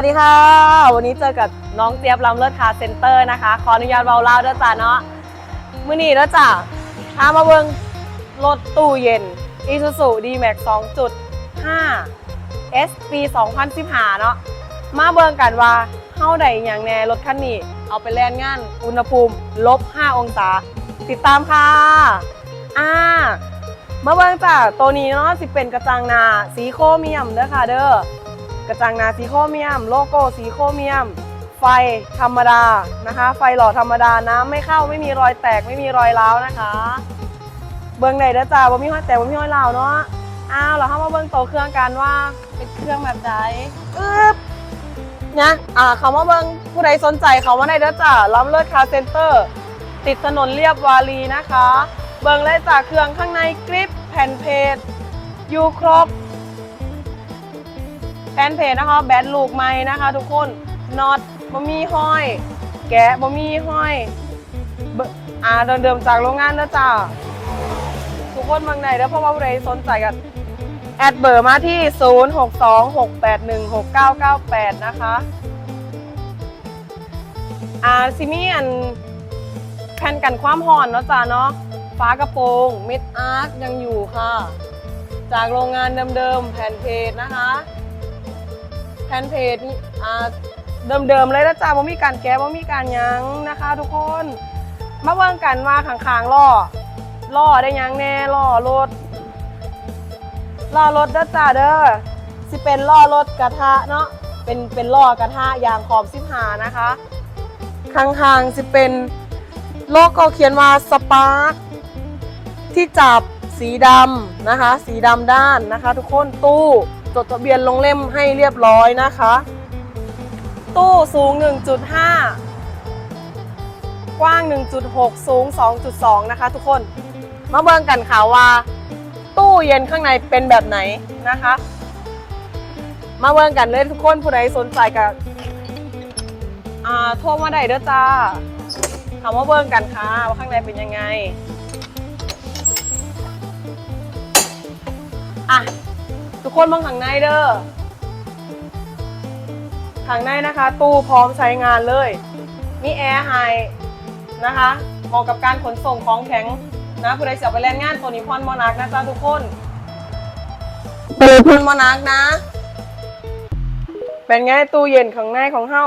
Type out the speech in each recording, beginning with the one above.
สวัสดีค่ะ วันนี้เจอกับน้องเจี๊ยบลำเลิศคาเซ็นเตอร์นะคะ ขออนุญาตเบาเล่าด้วยจ้ะเนาะมื่อนี้แล้วจ้ะพามาเบิงรถตู้เย็น Isuzu D-Max 2.5 S ปี 2015 เนาะมาเบิงกันว่าเฮ้าใดอย่างแน่รถคันนี้ เอาไปแล่นงานอุณหภูมิลบ 5 องศา ติดตามค่ะ อ่า มาเบิงจ้ะตัวนี้เนาะสิเป็นกระจังนาสีโครเมียมเด้อค่ะเด้อ กระจังหนาสีโครเมียม โลโก้สีโครเมียม ไฟธรรมดานะคะ ไฟหล่อธรรมดาน้ำไม่เข้าไม่มีรอยแตกไม่มีรอยร้าวนะคะ เบิ้องไหนเด้อจ้าบ่มีห้อยแตกบ่มีห้อยร้าวเนาะอ้าวเราเข้ามาเบิ้องโตวเครื่องกันว่าเป็นเครื่องแบบใดอึ๊บเนี่ยอ่าเขามาเบิ้งผู้ใดสนใจเขามาได้เด้อจ้าล้ำเลิศคาเซ็นเตอร์ ติดถนนเรียบวารีนะคะ เบิ้งเลยจากเครื่องข้างในกริปแผ่นเพจอยู่ครบ นเพจนะคะแบนลูกไม้นะคะ ทุกคนน็อตบะมี่ห้อย แกะบะมี่ห้อยเบอ่าเดิมๆจากโรงงานนะจ้าทุกคนบางไหนแล้วเพราะว่าใครสนใจกันแอดเบอร์มาที่ 0626816998 นะคะอ่าซิมีอันแผ่นกันความห่อนเนาะจ้าเนาะฟ้ากระโปรงมิดอาร์คยังอยู่ค่ะ จากโรงงานเดิมๆ แผ่นเพจนะคะ แฟนเพจนี่อ่าเดิมๆเลยนะจ๊ะว่ามีการแก้ว่ามีการยังนะคะ ทุกคนมาเบิ่งกันว่าขางๆล่อล่อได้ยังแน่ล่อรถล่อรถนะจ๊ะเด้อสิเป็นล่อรถกระทะเนาะเป็นเป็นล่อกระทะยางขอบสิบหานะคะข้างๆสิเป็นโลโก้เขียนว่าสปาร์คที่จับสีดำนะคะ สีดำด้านนะคะ ทุกคนตู้ จดทะเบียนลงเล่มให้เรียบร้อยนะคะ ตู้สูง 1.5 กว้าง 1.6 สูง 2.2 นะคะ ทุกคน มาเบิ่งกันค่ะว่า ตู้เย็นข้างในเป็นแบบไหนนะคะ มาเบิ่งกันเลยทุกคนผู้ใดสนใจกับอ่าโทรมาได้เด้อจ้าถามว่าเบิ่งกันค่ะว่าข้างในเป็นยังไง อะ ทุกคนมองข้างในเด้อข้างในนะคะ ตู้พร้อมใช้งานเลย มีแอร์ไฮนะคะเหมาะกับการขนส่งของแข็งนะผู้ใดเสียไปแล่นงานตัวนี้พอนมอนักนะจ๊ะทุกคนเปิดพอนมอนักนะ เป็นไงตู้เย็นข้างในของเฮา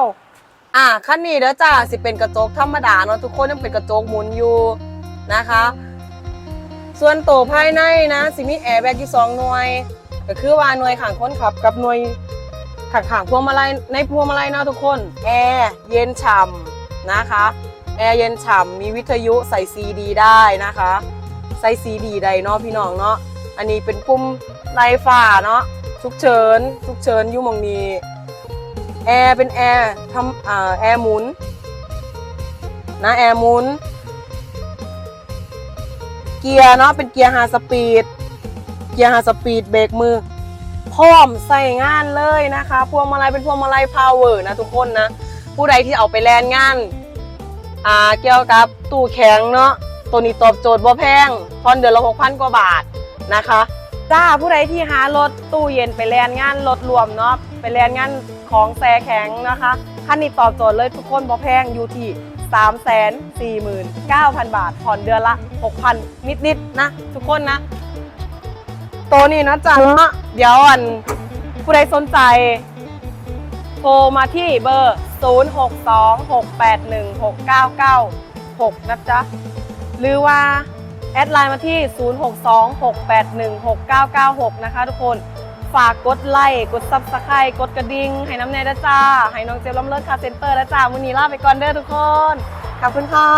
อะขั้นนี้เด้อจ้าสิเป็นกระจกธรรมดาเนาะทุกคนยังเป็นกระจกหมุนอยู่นะคะ ส่วนตัวภายในนะสิมีแอร์แบกอยู่สองหน่วย ก็คือว่าหน่วยขังคนขับ กับหน่วยขังขังพวงมาลัยในพวงมาลัยเนาะทุกคนแอร์เย็นฉ่ำนะคะแอร์เย็นฉ่ำมีวิทยุใส่ซีดีได้นะคะ ใส่ซีดีได้เนาะพี่น้องเนาะอันนี้เป็นปุ่มไล่ฝ่าเนาะฉุกเฉินฉุกเฉินอยู่มองนี้แอร์เป็นแอร์ทำอ่าแอร์หมุนนะแอร์หมุนเกียร์เนาะเป็นเกียร์ฮาสปีด เกียร์ฮาสปีดเบรกมือ พร้อมใส่งานเลยนะคะพวงมาลัยเป็นพวงมาลัยพาวเวอร์นะทุกคนนะ ผู้ใดที่เอาไปแลนงานอ่าเกี่ยวกับตู้แข็งเนาะตัวนี้ตอบโจทย์บ่แพงพอนเดือนละหกพันกว่าบาทนะคะจ้าผู้ใดที่หารถตู้เย็นไปแลนงานรถรวมเนาะไปแลนงานของแซแข็งนะคะคันนี้ตอบโจทย์เลยทุกคนบ่แพงอยู่ที่3 4 9 0 0 0 บาท ผ่อนเดือนละ 6,000 นิดๆนะ ทุกคนนะ ตัวนี้นะจ๊ะเดี๋ยวอันผู้ใดสนใจ โทรมาที่เบอร์ 0626816996 นะจ๊ะ หรือว่า แอดไลน์มาที่ 0626816996 นะคะทุกคนฝากกดไลค์กดซับสไครต์กดกระดิ่งให้น้ำแน่นะจ้า ให้น้องเจลล้ำเลิศคาเซ็นเตอร์นะจ้าวันนี้ลาไปก่อนเด้อทุกคน ขอบคุณค่ะ